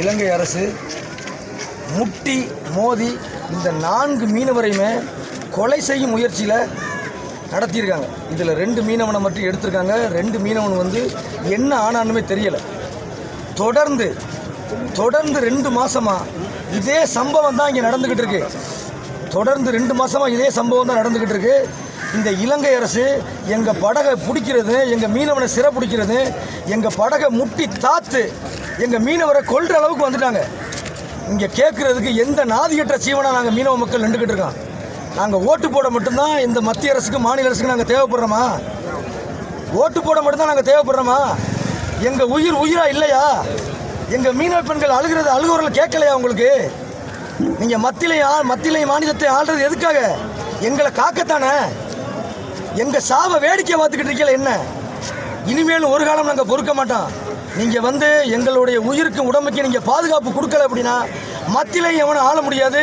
இலங்கை அரசு முட்டி மோதி இந்த நான்கு மீனவரையுமே கொலை செய்யும் முயற்சியில் நடத்தியிருக்காங்க. இதில் ரெண்டு மீனவனை மட்டும் எடுத்திருக்காங்க. ரெண்டு மீனவன் வந்து என்ன ஆனானுமே தெரியலை. தொடர்ந்து தொடர்ந்து ரெண்டு மாதமாக இதே சம்பவம் தான் இங்கே நடந்துக்கிட்டு இருக்கு. தொடர்ந்து ரெண்டு மாதமாக இதே சம்பவம் தான் நடந்துக்கிட்டு இருக்கு. இந்த இலங்கை அரசு எங்கள் படகை பிடிக்கிறது எங்கள் மீனவனை சிறை பிடிக்கிறது எங்கள் படகை முட்டி தாத்து எங்கள் மீனவரை கொள்கிற அளவுக்கு வந்துட்டாங்க. இங்கே கேட்குறதுக்கு எந்த நாதியற்ற சீவனாக நாங்கள் மீனவ மக்கள் நின்றுக்கிட்டு இருக்கோம். நாங்கள் ஓட்டு போட மட்டும்தான் இந்த மத்திய அரசுக்கு மாநில அரசுக்கு நாங்கள் தேவைப்படுறோமா? ஓட்டு போட மட்டும்தான் நாங்கள் தேவைப்படுறோமா? எங்கள் உயிர் உயிராக இல்லையா? எங்கள் மீனவ பெண்கள் அழுகிறது அழுகுறல் கேட்கலையா உங்களுக்கு? நீங்கள் மத்தியிலையும் ஆ- மத்தியிலையும் மாநிலத்தை ஆள்றது எதுக்காக? எங்களை காக்கத்தானே? எங்கள் சாவை வேடிக்கை பார்த்துக்கிட்டு இருக்கீங்களா என்ன? இனிமேல் ஒரு காலம் நாங்கள் பொறுக்க மாட்டோம். நீங்கள் வந்து எங்களுடைய உயிருக்கு உடம்புக்கு நீங்கள் பாதுகாப்பு கொடுக்கல அப்படின்னா மத்தியிலையும் எவனும் ஆள முடியாது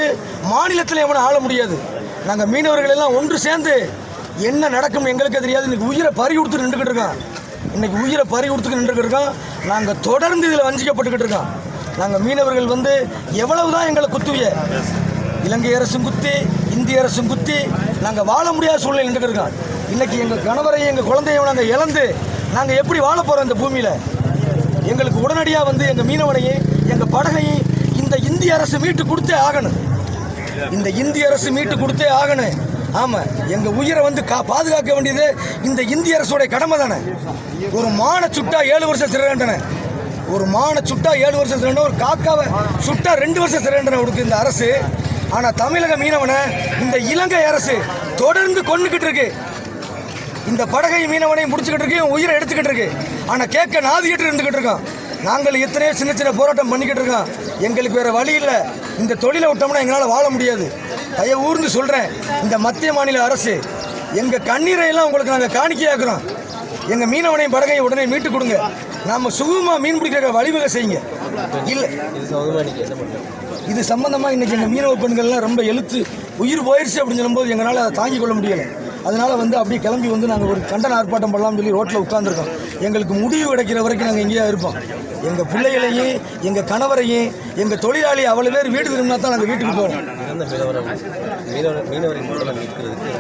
மாநிலத்தில் எவனும் ஆள முடியாது. நாங்கள் மீனவர்கள் எல்லாம் ஒன்று சேர்ந்து என்ன நடக்கும் எங்களுக்கு தெரியாது. இன்றைக்கி உயிரை பறி கொடுத்து நின்றுக்கிட்டு இருக்கோம் இன்றைக்கி உயிரை பறி கொடுத்து நின்றுக்கிட்டு இருக்கோம் நாங்கள் தொடர்ந்து இதில் வஞ்சிக்கப்பட்டுக்கிட்டு இருக்கோம். நாங்கள் மீனவர்கள் வந்து எவ்வளவு தான் எங்களை குத்துவிய இலங்கை அரசும் குத்தி இந்திய அரசும் குத்தி நாங்கள் வாழ முடியாத சூழ்நிலை நின்றுக்கிட்டு இருக்கோம். இன்னைக்கு எங்கள் கணவரையும் எங்கள் குழந்தையும் நாங்கள் இழந்து நாங்கள் எப்படி வாழ போகிறோம் இந்த பூமியில்? எங்களுக்கு உடனடியாக வந்து எங்கள் மீனவனையும் எங்கள் படகையும் இந்த இந்திய அரசு மீட்டு கொடுத்தே ஆகணும். இந்த இந்திய அரசு மீட்டு கொடுத்தே ஆகணும். ஆமாம் எங்கள் உயிரை வந்து கா பாதுகாக்க வேண்டியது இந்த இந்திய அரசுடைய கடமை தானே. ஒரு மான சுட்டா ஏழு வருஷம் சிறை ஒரு மான சுட்டா ஏழு வருஷம் சிறை ஒரு காக்காவை சுட்டா ரெண்டு வருஷம் சிறை கொடுக்கு இந்த அரசு. ஆனால் தமிழக மீனவனை இந்த இலங்கை அரசு தொடர்ந்து கொண்டுக்கிட்டு இருக்கு. இந்த படகை மீனவனை முடிச்சுக்கிட்டு இருக்கு உயிரை எடுத்துக்கிட்டு இருக்கு. ஆனால் கேட்க நாதிக்கிட்டு இருந்துக்கிட்டு இருக்கோம் நாங்கள் எத்தனையோ சின்ன சின்ன போராட்டம் பண்ணிக்கிட்டு இருக்கோம். எங்களுக்கு வேறு வழி இல்லை. இந்த தொழிலை விட்டோம்னா எங்களால் வாழ முடியாது. தயவு ஊர்ந்து சொல்கிறேன் இந்த மத்திய மாநில அரசு எங்கள் கண்ணீரை எல்லாம் உங்களுக்கு நாங்கள் காணிக்கையாக்குறோம் எங்கள் மீனவனையும் படகையும் உடனே மீட்டு கொடுங்க. நாம் சுகமாக மீன் பிடிக்கிற வழிவகை செய்யுங்க. இல்லை. இது சம்மந்தமாக இன்றைக்கி எங்கள் மீனவ பெண்கள்லாம் ரொம்ப எழுத்து உயிர் போயிடுச்சு அப்படின்னு சொல்லும்போது எங்களால் அதை தாங்கிக் கொள்ள முடியலை. அதனால் வந்து அப்படியே கிளம்பி வந்து நாங்கள் ஒரு கண்டன ஆர்ப்பாட்டம் பண்ணலாம்னு சொல்லி ரோட்டில் உட்காந்துருக்கோம் எங்களுக்கு முடிவு கிடைக்கிற வரைக்கும் நாங்கள் எங்கேயா இருப்போம். எங்கள் பிள்ளைகளையும் எங்கள் கணவரையும் எங்கள் தொழிலாளி அவ்வளோ பேர் வீடு திரும்பினா தான் நாங்கள் வீட்டுக்கு போகிறோம்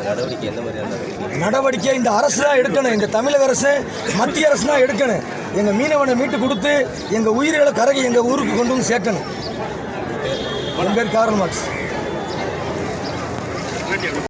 நடவடிக்கை நடவடிக்கை இந்த அரசு தான் எடுக்கணும். இந்த தமிழக அரசு மத்திய அரசு தான் எடுக்கணும். எங்கள் மீனவனை மீட்டு கொடுத்து எங்கள் உயிர்களை கரகி எங்கள் ஊருக்கு கொண்டு வந்து சேர்க்கணும். என் பேர் காரல் மார்க்ஸ்.